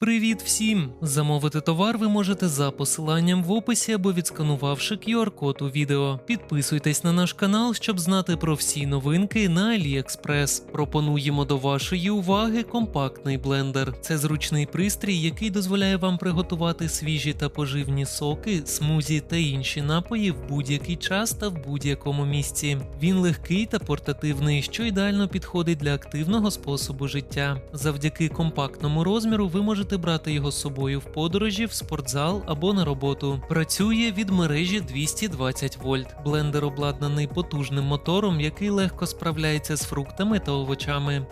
Привіт всім! Замовити товар ви можете за посиланням в описі або відсканувавши QR-код у відео. Підписуйтесь на наш канал, щоб знати про всі новинки на AliExpress. Пропонуємо до вашої уваги компактний блендер. Це зручний пристрій, який дозволяє вам приготувати свіжі та поживні соки, смузі та інші напої в будь-який час та в будь-якому місці. Він легкий та портативний, що ідеально підходить для активного способу життя. Завдяки компактному розміру ви можете брати його з собою в подорожі, в спортзал або на роботу. Працює від мережі 220 вольт. Блендер обладнаний потужним мотором, який легко справляється з фруктами та овочами.